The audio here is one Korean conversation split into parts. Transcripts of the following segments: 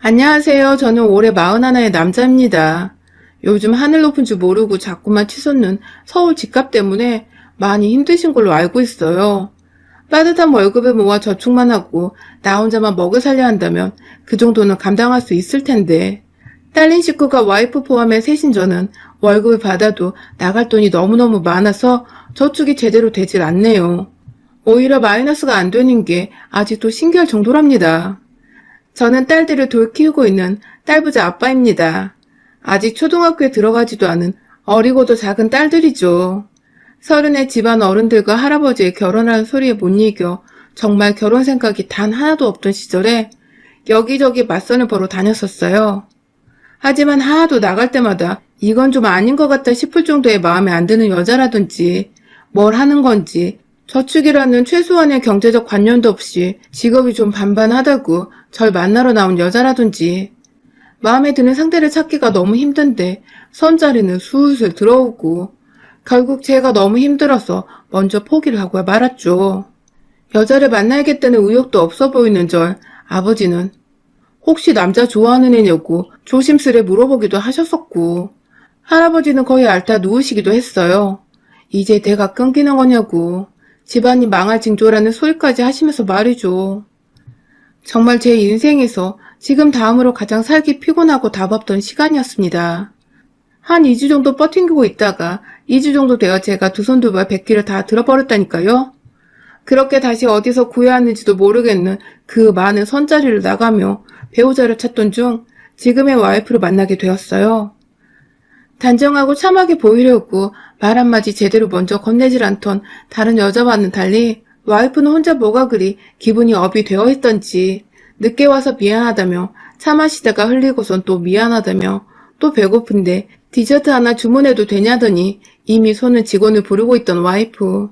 안녕하세요. 저는 올해 41의 남자입니다. 요즘 하늘 높은 줄 모르고 자꾸만 치솟는 서울 집값 때문에 많이 힘드신 걸로 알고 있어요. 따뜻한 월급을 모아 저축만 하고 나 혼자만 먹여 살려 한다면 그 정도는 감당할 수 있을 텐데 딸린 식구가 와이프 포함해 셋인 저는 월급을 받아도 나갈 돈이 너무너무 많아서 저축이 제대로 되질 않네요. 오히려 마이너스가 안 되는 게 아직도 신기할 정도랍니다. 저는 딸들을 돌 키우고 있는 딸부자 아빠입니다. 아직 초등학교에 들어가지도 않은 어리고도 작은 딸들이죠. 서른의 집안 어른들과 할아버지의 결혼하는 소리에 못 이겨 정말 결혼 생각이 단 하나도 없던 시절에 여기저기 맞선을 보러 다녔었어요. 하지만 하나도 나갈 때마다 이건 좀 아닌 것 같다 싶을 정도의 마음에 안 드는 여자라든지 뭘 하는 건지 저축이라는 최소한의 경제적 관념도 없이 직업이 좀 반반하다고 절 만나러 나온 여자라든지 마음에 드는 상대를 찾기가 너무 힘든데 선자리는 술술 들어오고 결국 제가 너무 힘들어서 먼저 포기를 하고 말았죠. 여자를 만나야겠다는 의욕도 없어 보이는 절 아버지는 혹시 남자 좋아하는 애냐고 조심스레 물어보기도 하셨었고 할아버지는 거의 앓다 누우시기도 했어요. 이제 내가 끊기는 거냐고 집안이 망할 징조라는 소리까지 하시면서 말이죠. 정말 제 인생에서 지금 다음으로 가장 살기 피곤하고 답없던 시간이었습니다. 한 2주 정도 버팅기고 있다가 2주 정도 되어 제가 두 손 두발 백기를 다 들어버렸다니까요. 그렇게 다시 어디서 구해야 하는지도 모르겠는 그 많은 선자리를 나가며 배우자를 찾던 중 지금의 와이프를 만나게 되었어요. 단정하고 참하게 보이려고 말 한마디 제대로 먼저 건네질 않던 다른 여자와는 달리 와이프는 혼자 뭐가 그리 기분이 업이 되어 있던지 늦게 와서 미안하다며 차 마시다가 흘리고선 또 미안하다며 또 배고픈데 디저트 하나 주문해도 되냐더니 이미 손은 직원을 부르고 있던 와이프.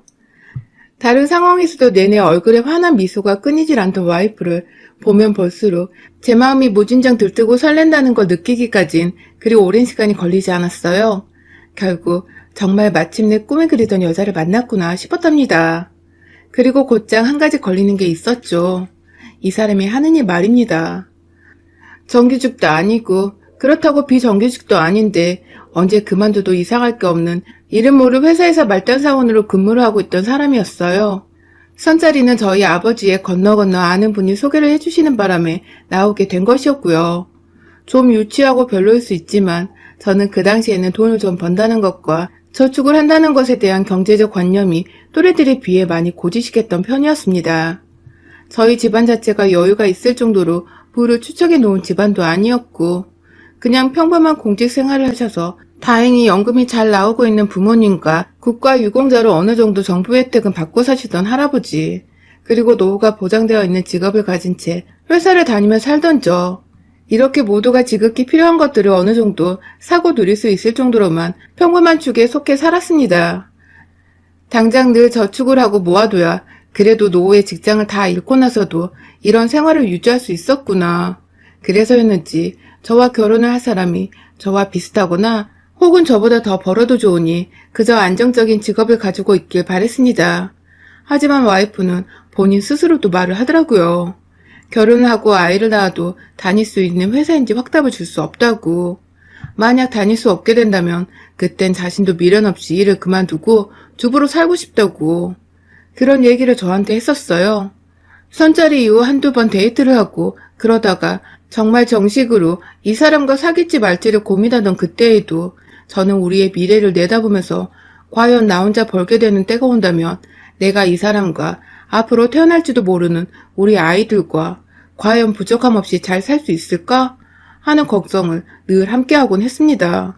다른 상황에서도 내내 얼굴에 환한 미소가 끊이질 않던 와이프를 보면 볼수록 제 마음이 무진장 들뜨고 설렌다는 걸 느끼기까진 그리 오랜 시간이 걸리지 않았어요. 결국 정말 마침내 꿈에 그리던 여자를 만났구나 싶었답니다. 그리고 곧장 한 가지 걸리는 게 있었죠. 이 사람이 하는 일 말입니다. 정규직도 아니고 그렇다고 비정규직도 아닌데 언제 그만둬도 이상할 게 없는 이름 모를 회사에서 말단 사원으로 근무를 하고 있던 사람이었어요. 선자리는 저희 아버지의 건너 건너 아는 분이 소개를 해주시는 바람에 나오게 된 것이었고요. 좀 유치하고 별로일 수 있지만 저는 그 당시에는 돈을 좀 번다는 것과 저축을 한다는 것에 대한 경제적 관념이 또래들에 비해 많이 고지식했던 편이었습니다. 저희 집안 자체가 여유가 있을 정도로 부를 추척해 놓은 집안도 아니었고 그냥 평범한 공직 생활을 하셔서 다행히 연금이 잘 나오고 있는 부모님과 국가 유공자로 어느 정도 정부 혜택은 받고 사시던 할아버지, 그리고 노후가 보장되어 있는 직업을 가진 채 회사를 다니며 살던 저, 이렇게 모두가 지극히 필요한 것들을 어느 정도 사고 누릴 수 있을 정도로만 평범한 축에 속해 살았습니다. 당장 늘 저축을 하고 모아둬야 그래도 노후에 직장을 다 잃고 나서도 이런 생활을 유지할 수 있었구나. 그래서였는지 저와 결혼을 할 사람이 저와 비슷하거나 혹은 저보다 더 벌어도 좋으니 그저 안정적인 직업을 가지고 있길 바랬습니다. 하지만 와이프는 본인 스스로도 말을 하더라고요. 결혼을 하고 아이를 낳아도 다닐 수 있는 회사인지 확답을 줄 수 없다고. 만약 다닐 수 없게 된다면 그땐 자신도 미련 없이 일을 그만두고 주부로 살고 싶다고. 그런 얘기를 저한테 했었어요. 선자리 이후 한두 번 데이트를 하고 그러다가 정말 정식으로 이 사람과 사귈지 말지를 고민하던 그때에도 저는 우리의 미래를 내다보면서 과연 나 혼자 벌게 되는 때가 온다면 내가 이 사람과 앞으로 태어날지도 모르는 우리 아이들과 과연 부족함 없이 잘 살 수 있을까? 하는 걱정을 늘 함께하곤 했습니다.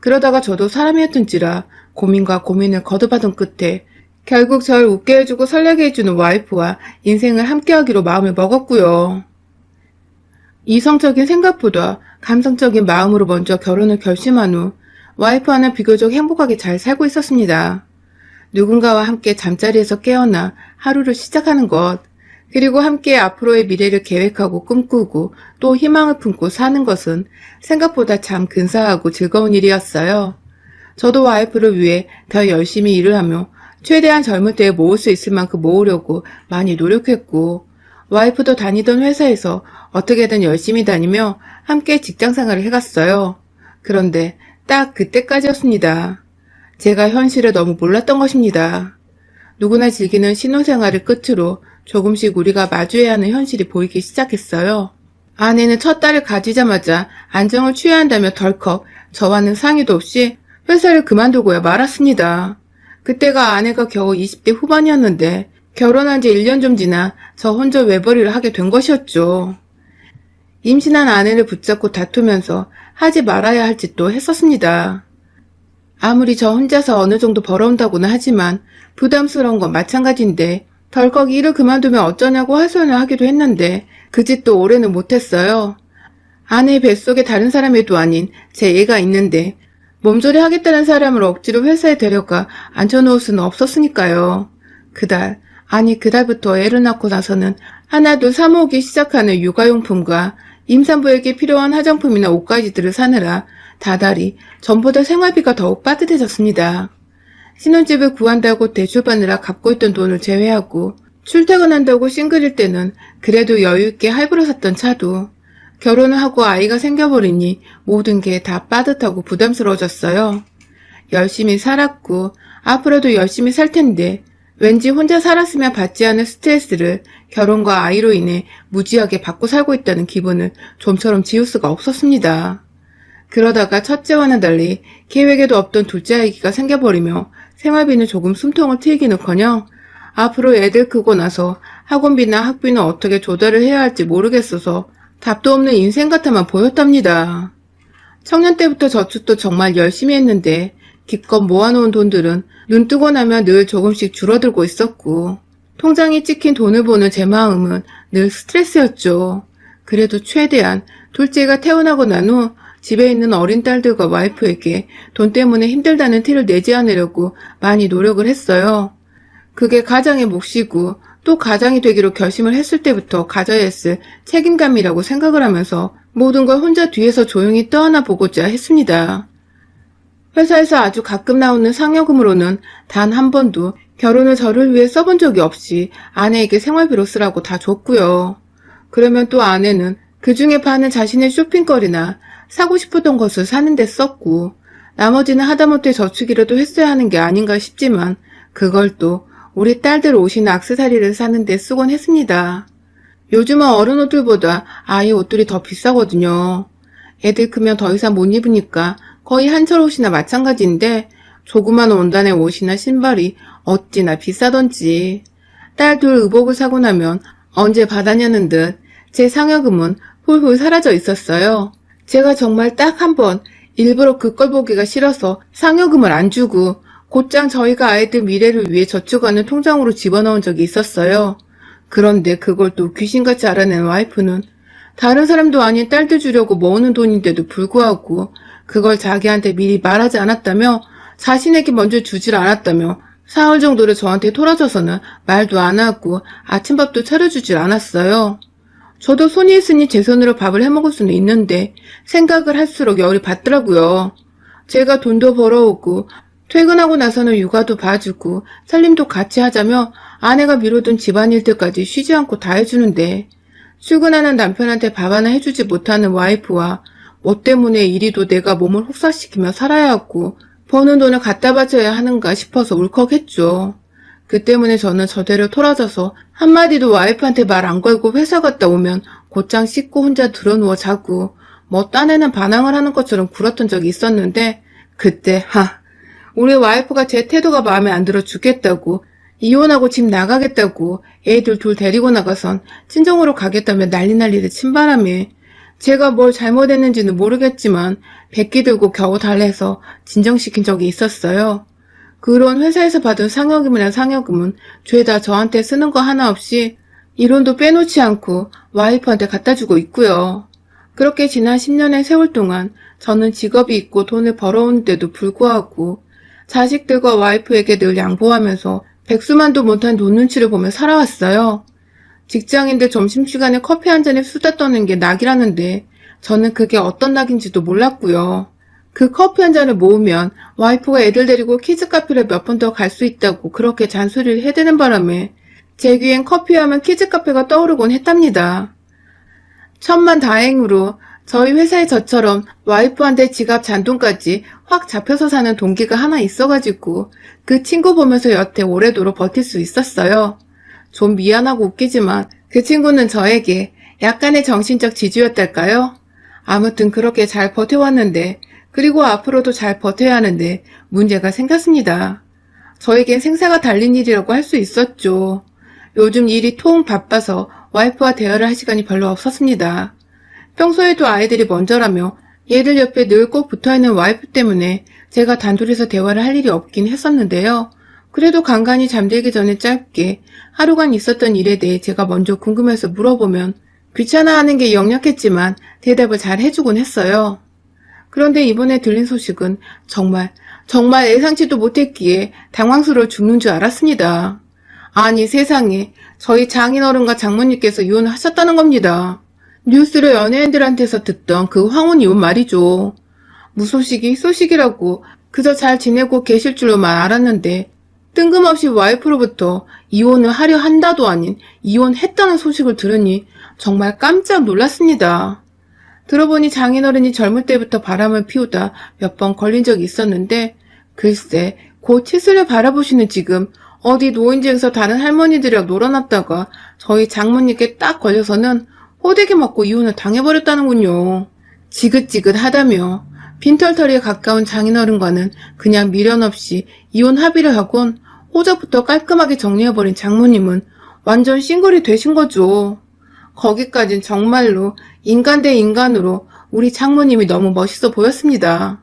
그러다가 저도 사람이었던지라 고민과 고민을 거듭하던 끝에 결국 절 웃게 해주고 설레게 해주는 와이프와 인생을 함께하기로 마음을 먹었고요. 이성적인 생각보다 감성적인 마음으로 먼저 결혼을 결심한 후 와이프와는 비교적 행복하게 잘 살고 있었습니다. 누군가와 함께 잠자리에서 깨어나 하루를 시작하는 것, 그리고 함께 앞으로의 미래를 계획하고 꿈꾸고 또 희망을 품고 사는 것은 생각보다 참 근사하고 즐거운 일이었어요. 저도 와이프를 위해 더 열심히 일을 하며 최대한 젊을 때에 모을 수 있을 만큼 모으려고 많이 노력했고, 와이프도 다니던 회사에서 어떻게든 열심히 다니며 함께 직장 생활을 해갔어요. 그런데 딱 그때까지였습니다. 제가 현실을 너무 몰랐던 것입니다. 누구나 즐기는 신혼생활을 끝으로 조금씩 우리가 마주해야 하는 현실이 보이기 시작했어요. 아내는 첫 딸을 가지자마자 안정을 취해야 한다며 덜컥 저와는 상의도 없이 회사를 그만두고야 말았습니다. 그때가 아내가 겨우 20대 후반이었는데 결혼한 지 1년 좀 지나 저 혼자 외벌이를 하게 된 것이었죠. 임신한 아내를 붙잡고 다투면서 하지 말아야 할 짓도 했었습니다. 아무리 저 혼자서 어느 정도 벌어온다고는 하지만 부담스러운 건 마찬가지인데 덜컥 일을 그만두면 어쩌냐고 하소연을 하기도 했는데 그 짓도 오래는 못했어요. 아내 뱃속에 다른 사람에도 아닌 제 애가 있는데 몸조리 하겠다는 사람을 억지로 회사에 데려가 앉혀놓을 수는 없었으니까요. 그달, 아니 그달부터 애를 낳고 나서는 하나둘 사모으기 시작하는 육아용품과 임산부에게 필요한 화장품이나 옷가지들을 사느라 다달이 전보다 생활비가 더욱 빠듯해졌습니다. 신혼집을 구한다고 대출 받느라 갚고 있던 돈을 제외하고 출퇴근한다고 싱글일 때는 그래도 여유있게 할부로 샀던 차도 결혼을 하고 아이가 생겨버리니 모든 게 다 빠듯하고 부담스러워졌어요. 열심히 살았고 앞으로도 열심히 살 텐데 왠지 혼자 살았으면 받지 않을 스트레스를 결혼과 아이로 인해 무지하게 받고 살고 있다는 기분을 좀처럼 지울 수가 없었습니다. 그러다가 첫째와는 달리 계획에도 없던 둘째 아기가 생겨버리며 생활비는 조금 숨통을 트이기는커녕 앞으로 애들 크고 나서 학원비나 학비는 어떻게 조달을 해야 할지 모르겠어서 답도 없는 인생 같아만 보였답니다. 청년 때부터 저축도 정말 열심히 했는데 기껏 모아놓은 돈들은 눈 뜨고 나면 늘 조금씩 줄어들고 있었고 통장에 찍힌 돈을 보는 제 마음은 늘 스트레스였죠. 그래도 최대한 둘째가 태어나고 난 후 집에 있는 어린 딸들과 와이프에게 돈 때문에 힘들다는 티를 내지 않으려고 많이 노력을 했어요. 그게 가장의 몫이고 또 가장이 되기로 결심을 했을 때부터 가져야 했을 책임감이라고 생각을 하면서 모든 걸 혼자 뒤에서 조용히 떠안아 보고자 했습니다. 회사에서 아주 가끔 나오는 상여금으로는 단 한 번도 결혼을 저를 위해 써본 적이 없이 아내에게 생활비로 쓰라고 다 줬고요. 그러면 또 아내는 그 중에 반은 자신의 쇼핑거리나 사고 싶었던 것을 사는 데 썼고 나머지는 하다못해 저축이라도 했어야 하는 게 아닌가 싶지만 그걸 또 우리 딸들 옷이나 악세사리를 사는 데 쓰곤 했습니다. 요즘은 어른 옷들보다 아이 옷들이 더 비싸거든요. 애들 크면 더 이상 못 입으니까 거의 한철 옷이나 마찬가지인데 조그만 원단의 옷이나 신발이 어찌나 비싸던지 딸 둘 의복을 사고 나면 언제 받았냐는 듯 제 상여금은 훌훌 사라져 있었어요. 제가 정말 딱 한 번 일부러 그걸 보기가 싫어서 상여금을 안 주고 곧장 저희가 아이들 미래를 위해 저축하는 통장으로 집어넣은 적이 있었어요. 그런데 그걸 또 귀신같이 알아낸 와이프는 다른 사람도 아닌 딸들 주려고 모으는 돈인데도 불구하고 그걸 자기한테 미리 말하지 않았다며 자신에게 먼저 주질 않았다며 사흘 정도를 저한테 토라져서는 말도 안 하고 아침밥도 차려주질 않았어요. 저도 손이 있으니 제 손으로 밥을 해먹을 수는 있는데 생각을 할수록 열이 받더라고요. 제가 돈도 벌어오고 퇴근하고 나서는 육아도 봐주고 살림도 같이 하자며 아내가 미루던 집안일들까지 쉬지 않고 다 해주는데 출근하는 남편한테 밥 하나 해주지 못하는 와이프와 뭐 때문에 이리도 내가 몸을 혹사시키며 살아야 하고 버는 돈을 갖다 바쳐야 하는가 싶어서 울컥했죠. 그 때문에 저는 저대로 토라져서 한마디도 와이프한테 말 안 걸고 회사 갔다 오면 곧장 씻고 혼자 들어누워 자고 뭐 딴에는 반항을 하는 것처럼 굴었던 적이 있었는데 그때 하 우리 와이프가 제 태도가 마음에 안 들어 죽겠다고 이혼하고 집 나가겠다고 애들 둘 데리고 나가선 친정으로 가겠다며 난리 난리를 친 바람에 제가 뭘 잘못했는지는 모르겠지만 백기 들고 겨우 달래서 진정시킨 적이 있었어요. 그런 회사에서 받은 상여금이나 상여금은 죄다 저한테 쓰는 거 하나 없이 이론도 빼놓지 않고 와이프한테 갖다 주고 있고요. 그렇게 지난 10년의 세월 동안 저는 직업이 있고 돈을 벌어오는데도 불구하고 자식들과 와이프에게 늘 양보하면서 백수만도 못한 돈 눈치를 보며 살아왔어요. 직장인들 점심시간에 커피 한 잔에 수다 떠는 게 낙이라는데 저는 그게 어떤 낙인지도 몰랐고요. 그 커피 한 잔을 모으면 와이프가 애들 데리고 키즈 카페를 몇 번 더 갈 수 있다고 그렇게 잔소리를 해대는 바람에 제 귀엔 커피하면 키즈 카페가 떠오르곤 했답니다. 천만 다행으로 저희 회사에 저처럼 와이프한테 지갑 잔돈까지 확 잡혀서 사는 동기가 하나 있어가지고 그 친구 보면서 여태 오래도록 버틸 수 있었어요. 좀 미안하고 웃기지만 그 친구는 저에게 약간의 정신적 지주였달까요? 아무튼 그렇게 잘 버텨왔는데 그리고 앞으로도 잘 버텨야 하는데 문제가 생겼습니다. 저에겐 생사가 달린 일이라고 할 수 있었죠. 요즘 일이 통 바빠서 와이프와 대화를 할 시간이 별로 없었습니다. 평소에도 아이들이 먼저라며 얘들 옆에 늘 꼭 붙어있는 와이프 때문에 제가 단둘이서 대화를 할 일이 없긴 했었는데요. 그래도 간간히 잠들기 전에 짧게 하루간 있었던 일에 대해 제가 먼저 궁금해서 물어보면 귀찮아하는 게 역력했지만 대답을 잘 해주곤 했어요. 그런데 이번에 들린 소식은 정말 정말 예상치도 못했기에 당황스러워 죽는 줄 알았습니다. 아니 세상에 저희 장인어른과 장모님께서 이혼을 하셨다는 겁니다. 뉴스를 연예인들한테서 듣던 그 황혼 이혼 말이죠. 무소식이 소식이라고 그저 잘 지내고 계실 줄로만 알았는데 뜬금없이 와이프로부터 이혼을 하려 한다도 아닌 이혼했다는 소식을 들으니 정말 깜짝 놀랐습니다. 들어보니 장인어른이 젊을 때부터 바람을 피우다 몇 번 걸린 적이 있었는데 글쎄 곧 칠순을 바라보시는 지금 어디 노인지에서 다른 할머니들이랑 놀아놨다가 저희 장모님께 딱 걸려서는 호되게 맞고 이혼을 당해버렸다는군요. 지긋지긋하다며 빈털터리에 가까운 장인어른과는 그냥 미련 없이 이혼 합의를 하곤 호적부터 깔끔하게 정리해버린 장모님은 완전 싱글이 되신 거죠. 거기까진 정말로 인간 대 인간으로 우리 장모님이 너무 멋있어 보였습니다.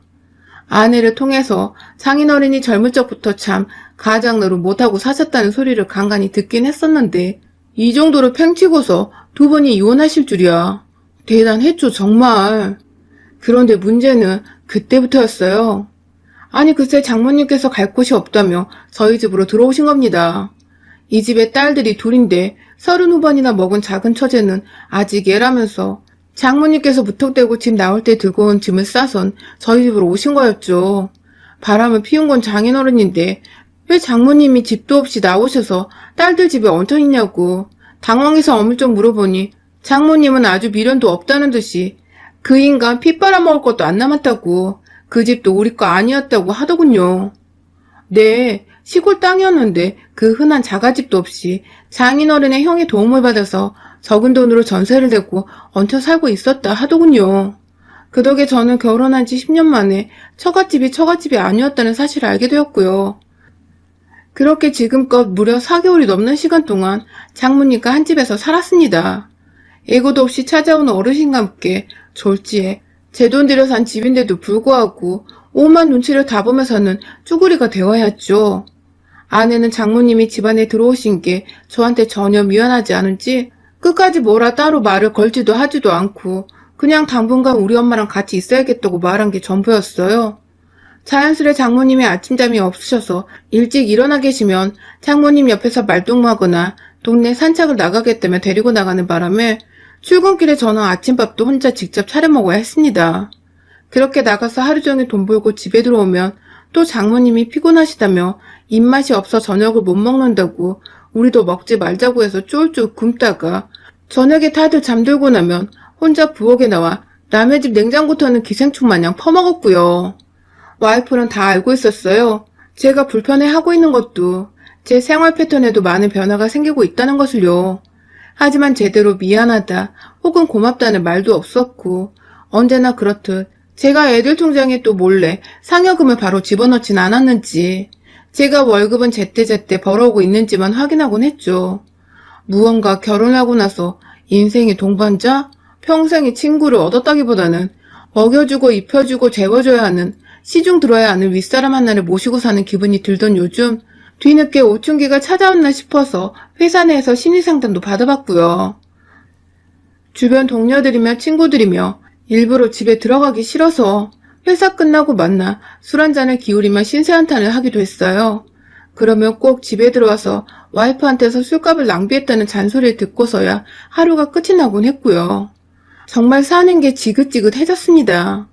아내를 통해서 장인어른이 젊을 적부터 참 가장노릇 못하고 사셨다는 소리를 간간히 듣긴 했었는데 이 정도로 팽치고서 두 분이 이혼하실 줄이야. 대단했죠, 정말. 그런데 문제는 그때부터였어요. 아니, 글쎄 장모님께서 갈 곳이 없다며 저희 집으로 들어오신 겁니다. 이 집에 딸들이 둘인데 서른 후반이나 먹은 작은 처제는 아직 애라면서 장모님께서 무턱대고 집 나올 때 들고 온 짐을 싸선 저희 집으로 오신 거였죠. 바람을 피운 건 장인어른인데 왜 장모님이 집도 없이 나오셔서 딸들 집에 얹혀 있냐고 당황해서 어물쩍 물어보니 장모님은 아주 미련도 없다는 듯이 그 인간 피 빨아먹을 것도 안 남았다고 그 집도 우리 거 아니었다고 하더군요. 네, 시골 땅이었는데 그 흔한 자가집도 없이 장인어른의 형의 도움을 받아서 적은 돈으로 전세를 대고 얹혀 살고 있었다 하더군요. 그 덕에 저는 결혼한 지 10년 만에 처갓집이 처갓집이 아니었다는 사실을 알게 되었고요. 그렇게 지금껏 무려 4개월이 넘는 시간 동안 장모님과 한 집에서 살았습니다. 예고도 없이 찾아온 어르신과 함께 졸지에 제 돈 들여 산 집인데도 불구하고 오만 눈치를 다 보면서는 쭈구리가 되어야 했죠. 아내는 장모님이 집안에 들어오신 게 저한테 전혀 미안하지 않은지 끝까지 뭐라 따로 말을 걸지도 하지도 않고 그냥 당분간 우리 엄마랑 같이 있어야겠다고 말한 게 전부였어요. 자연스레 장모님이 아침잠이 없으셔서 일찍 일어나 계시면 장모님 옆에서 말동무하거나 동네 산책을 나가겠다며 데리고 나가는 바람에 출근길에 저는 아침밥도 혼자 직접 차려 먹어야 했습니다. 그렇게 나가서 하루 종일 돈 벌고 집에 들어오면 또 장모님이 피곤하시다며 입맛이 없어 저녁을 못 먹는다고 우리도 먹지 말자고 해서 쫄쫄 굶다가 저녁에 다들 잠들고 나면 혼자 부엌에 나와 남의 집 냉장고 터는 기생충 마냥 퍼먹었고요. 와이프는 다 알고 있었어요. 제가 불편해하고 있는 것도 제 생활 패턴에도 많은 변화가 생기고 있다는 것을요. 하지만 제대로 미안하다 혹은 고맙다는 말도 없었고 언제나 그렇듯 제가 애들 통장에 또 몰래 상여금을 바로 집어넣진 않았는지 제가 월급은 제때제때 벌어오고 있는지만 확인하곤 했죠. 무언가 결혼하고 나서 인생의 동반자, 평생의 친구를 얻었다기보다는 먹여주고 입혀주고 재워줘야 하는 시중 들어야 하는 윗사람 하나를 모시고 사는 기분이 들던 요즘 뒤늦게 오춘기가 찾아왔나 싶어서 회사 내에서 심리상담도 받아봤고요. 주변 동료들이며 친구들이며 일부러 집에 들어가기 싫어서 회사 끝나고 만나 술 한잔을 기울이며 신세한탄을 하기도 했어요. 그러면 꼭 집에 들어와서 와이프한테서 술값을 낭비했다는 잔소리를 듣고서야 하루가 끝이 나곤 했고요. 정말 사는 게 지긋지긋해졌습니다.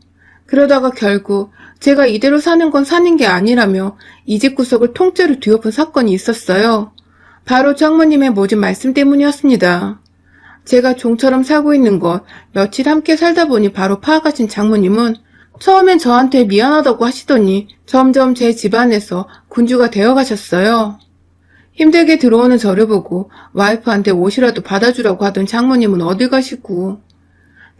그러다가 결국 제가 이대로 사는 건 사는 게 아니라며 이 집 구석을 통째로 뒤엎은 사건이 있었어요. 바로 장모님의 모진 말씀 때문이었습니다. 제가 종처럼 살고 있는 걸 며칠 함께 살다 보니 바로 파악하신 장모님은 처음엔 저한테 미안하다고 하시더니 점점 제 집안에서 군주가 되어 가셨어요. 힘들게 들어오는 저를 보고 와이프한테 옷이라도 받아주라고 하던 장모님은 어딜 가시고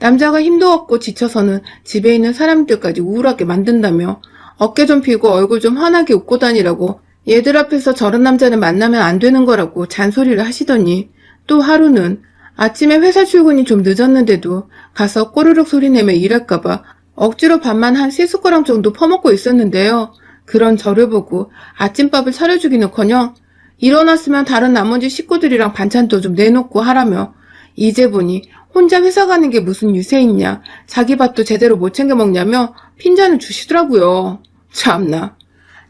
남자가 힘도 없고 지쳐서는 집에 있는 사람들까지 우울하게 만든다며 어깨 좀 펴고 얼굴 좀 환하게 웃고 다니라고 얘들 앞에서 저런 남자는 만나면 안 되는 거라고 잔소리를 하시더니 또 하루는 아침에 회사 출근이 좀 늦었는데도 가서 꼬르륵 소리 내며 일할까봐 억지로 밥만 한 세 숟가락 정도 퍼먹고 있었는데요. 그런 저를 보고 아침밥을 차려주기는커녕 일어났으면 다른 나머지 식구들이랑 반찬도 좀 내놓고 하라며 이제 보니 혼자 회사 가는 게 무슨 유세 있냐 자기 밥도 제대로 못 챙겨 먹냐며 핀잔을 주시더라고요. 참나.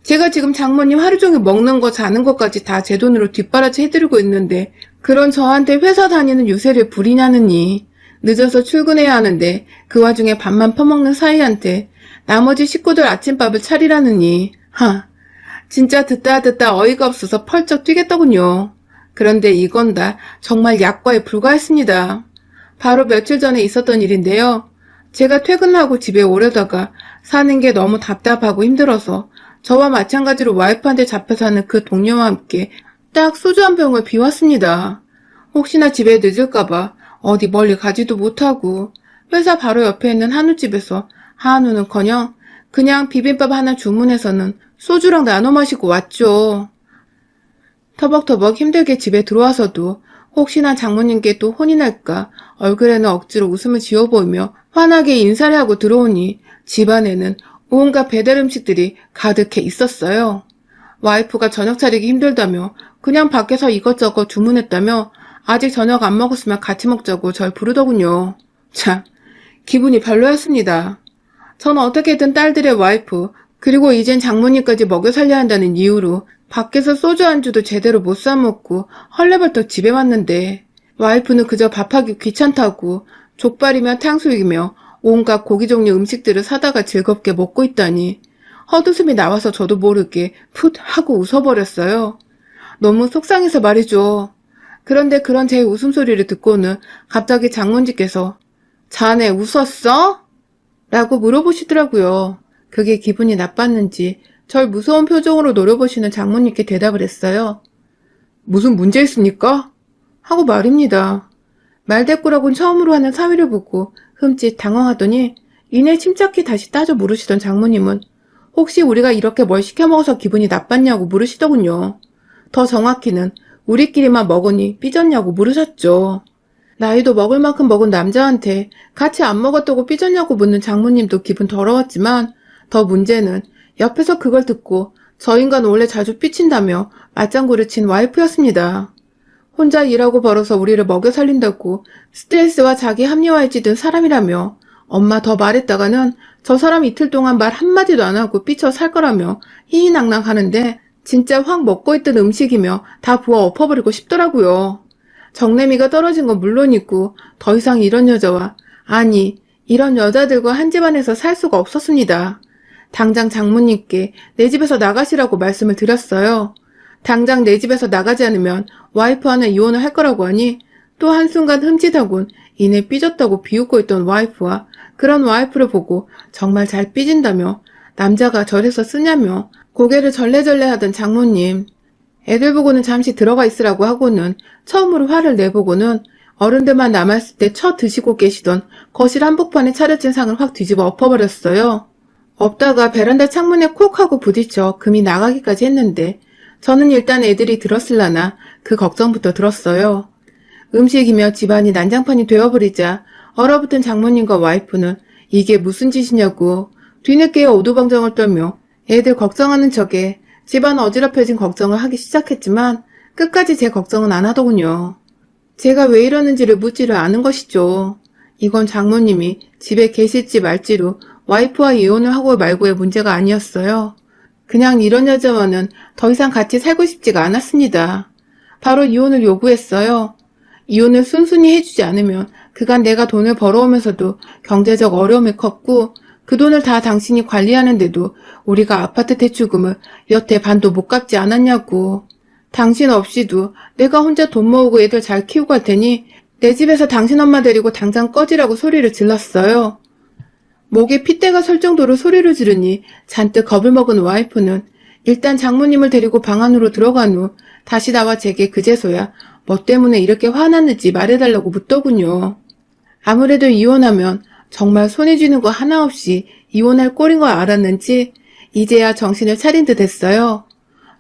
제가 지금 장모님 하루 종일 먹는 거 자는 것까지 다 제 돈으로 뒷바라지 해드리고 있는데 그런 저한테 회사 다니는 유세를 부리냐느니 늦어서 출근해야 하는데 그 와중에 밥만 퍼먹는 사이한테 나머지 식구들 아침밥을 차리라느니 하 진짜 듣다 듣다 어이가 없어서 펄쩍 뛰겠더군요. 그런데 이건 다 정말 약과에 불과했습니다. 바로 며칠 전에 있었던 일인데요. 제가 퇴근하고 집에 오려다가 사는 게 너무 답답하고 힘들어서 저와 마찬가지로 와이프한테 잡혀 사는 그 동료와 함께 딱 소주 한 병을 비웠습니다. 혹시나 집에 늦을까봐 어디 멀리 가지도 못하고 회사 바로 옆에 있는 한우집에서 한우는커녕 그냥 비빔밥 하나 주문해서는 소주랑 나눠 마시고 왔죠. 터벅터벅 힘들게 집에 들어와서도 혹시나 장모님께 또 혼이 날까 얼굴에는 억지로 웃음을 지어 보이며 환하게 인사를 하고 들어오니 집안에는 온갖 배달 음식들이 가득해 있었어요. 와이프가 저녁 차리기 힘들다며 그냥 밖에서 이것저것 주문했다며 아직 저녁 안 먹었으면 같이 먹자고 절 부르더군요. 참, 기분이 별로였습니다. 저는 어떻게든 딸들의 와이프, 그리고 이젠 장모님까지 먹여 살려야 한다는 이유로 밖에서 소주 안주도 제대로 못 사먹고 헐레벌떡 집에 왔는데 와이프는 그저 밥하기 귀찮다고 족발이며 탕수육이며 온갖 고기 종류 음식들을 사다가 즐겁게 먹고 있다니 헛웃음이 나와서 저도 모르게 풋 하고 웃어버렸어요. 너무 속상해서 말이죠. 그런데 그런 제 웃음소리를 듣고는 갑자기 장모님께서 자네 웃었어? 라고 물어보시더라고요. 그게 기분이 나빴는지 절 무서운 표정으로 노려보시는 장모님께 대답을 했어요. 무슨 문제 있습니까? 하고 말입니다. 말대꾸라곤 처음으로 하는 사위를 보고 흠칫 당황하더니 이내 침착히 다시 따져 물으시던 장모님은 혹시 우리가 이렇게 뭘 시켜 먹어서 기분이 나빴냐고 물으시더군요. 더 정확히는 우리끼리만 먹으니 삐졌냐고 물으셨죠. 나이도 먹을 만큼 먹은 남자한테 같이 안 먹었다고 삐졌냐고 묻는 장모님도 기분 더러웠지만 더 문제는 옆에서 그걸 듣고 저 인간 원래 자주 삐친다며 맞장구를 친 와이프였습니다. 혼자 일하고 벌어서 우리를 먹여 살린다고 스트레스와 자기 합리화에 찌든 사람이라며 엄마 더 말했다가는 저 사람 이틀 동안 말 한마디도 안 하고 삐쳐 살 거라며 희희낭낭 하는데 진짜 확 먹고 있던 음식이며 다 부어 엎어버리고 싶더라고요. 정내미가 떨어진 건 물론이고 더 이상 이런 여자와 아니 이런 여자들과 한 집안에서 살 수가 없었습니다. 당장 장모님께 내 집에서 나가시라고 말씀을 드렸어요. 당장 내 집에서 나가지 않으면 와이프와는 이혼을 할 거라고 하니 또 한순간 흠칫하곤 이내 삐졌다고 비웃고 있던 와이프와 그런 와이프를 보고 정말 잘 삐진다며 남자가 저래서 쓰냐며 고개를 절레절레 하던 장모님. 애들 보고는 잠시 들어가 있으라고 하고는 처음으로 화를 내보고는 어른들만 남았을 때 쳐 드시고 계시던 거실 한복판에 차려진 상을 확 뒤집어 엎어버렸어요. 엎다가 베란다 창문에 콕 하고 부딪혀 금이 나가기까지 했는데 저는 일단 애들이 들었을라나 그 걱정부터 들었어요. 음식이며 집안이 난장판이 되어버리자 얼어붙은 장모님과 와이프는 이게 무슨 짓이냐고 뒤늦게 오두방정을 떨며 애들 걱정하는 척에 집안 어지럽혀진 걱정을 하기 시작했지만 끝까지 제 걱정은 안 하더군요. 제가 왜 이러는지를 묻지를 않은 것이죠. 이건 장모님이 집에 계실지 말지로 와이프와 이혼을 하고 말고의 문제가 아니었어요. 그냥 이런 여자와는 더 이상 같이 살고 싶지가 않았습니다. 바로 이혼을 요구했어요. 이혼을 순순히 해주지 않으면 그간 내가 돈을 벌어오면서도 경제적 어려움이 컸고 그 돈을 다 당신이 관리하는데도 우리가 아파트 대출금을 여태 반도 못 갚지 않았냐고. 당신 없이도 내가 혼자 돈 모으고 애들 잘 키우고 할 테니 내 집에서 당신 엄마 데리고 당장 꺼지라고 소리를 질렀어요. 목에 핏대가 설 정도로 소리를 지르니 잔뜩 겁을 먹은 와이프는 일단 장모님을 데리고 방 안으로 들어간 후 다시 나와 제게 그제서야 뭐 때문에 이렇게 화났는지 말해달라고 묻더군요. 아무래도 이혼하면 정말 손에 쥐는 거 하나 없이 이혼할 꼴인 걸 알았는지 이제야 정신을 차린 듯 했어요.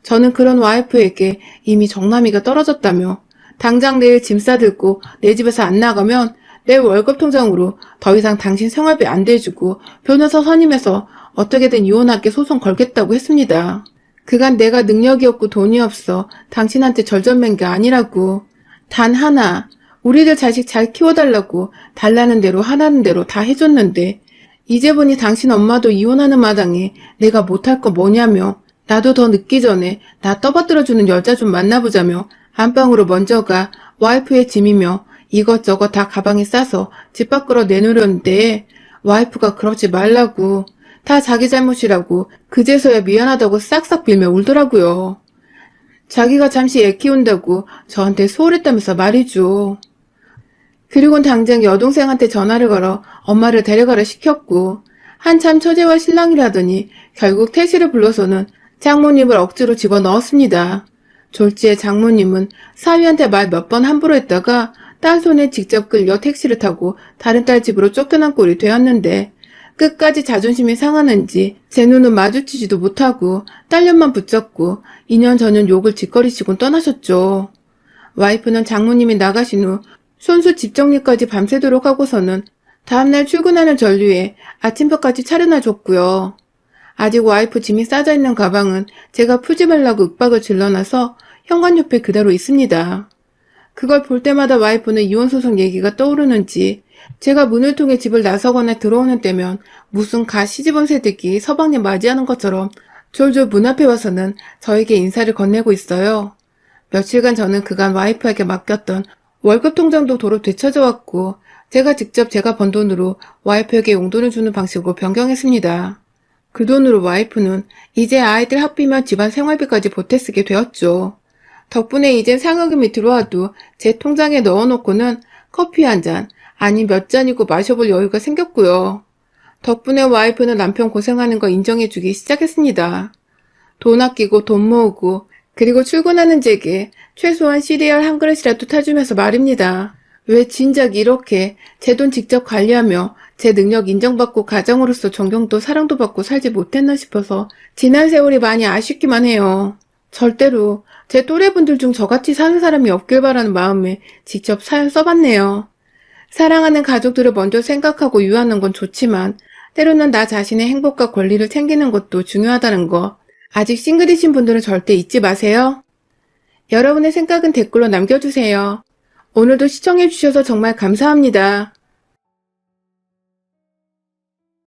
저는 그런 와이프에게 이미 정남이가 떨어졌다며 당장 내일 짐 싸들고 내 집에서 안 나가면 내 월급 통장으로 더 이상 당신 생활비 안 대주고 변호사 선임해서 어떻게든 이혼하게 소송 걸겠다고 했습니다. 그간 내가 능력이 없고 돈이 없어 당신한테 절전맨 게 아니라고. 단 하나, 우리들 자식 잘 키워달라고 달라는 대로 하라는 대로 다 해줬는데 이제 보니 당신 엄마도 이혼하는 마당에 내가 못할 거 뭐냐며 나도 더 늦기 전에 나 떠받들어주는 여자 좀 만나보자며 안방으로 먼저 가 와이프의 짐이며 이것저것 다 가방에 싸서 집 밖으로 내놓으려는데 와이프가 그러지 말라고 다 자기 잘못이라고 그제서야 미안하다고 싹싹 빌며 울더라고요. 자기가 잠시 애 키운다고 저한테 소홀했다면서 말이죠. 그리곤 당장 여동생한테 전화를 걸어 엄마를 데려가라 시켰고 한참 처제와 신랑이라더니 결국 택시를 불러서는 장모님을 억지로 집어넣었습니다. 졸지에 장모님은 사위한테 말 몇 번 함부로 했다가 딸 손에 직접 끌려 택시를 타고 다른 딸 집으로 쫓겨난 꼴이 되었는데 끝까지 자존심이 상하는지 제 눈은 마주치지도 못하고 딸년만 붙잡고 2년 전은 욕을 짓거리시곤 떠나셨죠. 와이프는 장모님이 나가신 후 손수 집 정리까지 밤새도록 하고서는 다음날 출근하는 전류에 아침밥까지 차려놔 줬고요. 아직 와이프 짐이 싸져 있는 가방은 제가 풀지 말라고 윽박을 질러놔서 현관 옆에 그대로 있습니다. 그걸 볼 때마다 와이프는 이혼소송 얘기가 떠오르는지 제가 문을 통해 집을 나서거나 들어오는 때면 무슨 가 시집온 새들끼 서방님 맞이하는 것처럼 졸졸 문 앞에 와서는 저에게 인사를 건네고 있어요. 며칠간 저는 그간 와이프에게 맡겼던 월급 통장도 도로 되찾아 왔고 제가 직접 제가 번 돈으로 와이프에게 용돈을 주는 방식으로 변경했습니다. 그 돈으로 와이프는 이제 아이들 학비며 집안 생활비까지 보태 쓰게 되었죠. 덕분에 이젠 상여금이 들어와도 제 통장에 넣어놓고는 커피 한 잔, 아니 몇 잔이고 마셔볼 여유가 생겼고요. 덕분에 와이프는 남편 고생하는 거 인정해주기 시작했습니다. 돈 아끼고 돈 모으고 그리고 출근하는 제게 최소한 시리얼 한 그릇이라도 타주면서 말입니다. 왜 진작 이렇게 제 돈 직접 관리하며 제 능력 인정받고 가정으로서 존경도 사랑도 받고 살지 못했나 싶어서 지난 세월이 많이 아쉽기만 해요. 절대로 제 또래분들 중 저같이 사는 사람이 없길 바라는 마음에 직접 사연 써봤네요. 사랑하는 가족들을 먼저 생각하고 유하는 건 좋지만 때로는 나 자신의 행복과 권리를 챙기는 것도 중요하다는 거 아직 싱글이신 분들은 절대 잊지 마세요. 여러분의 생각은 댓글로 남겨주세요. 오늘도 시청해주셔서 정말 감사합니다.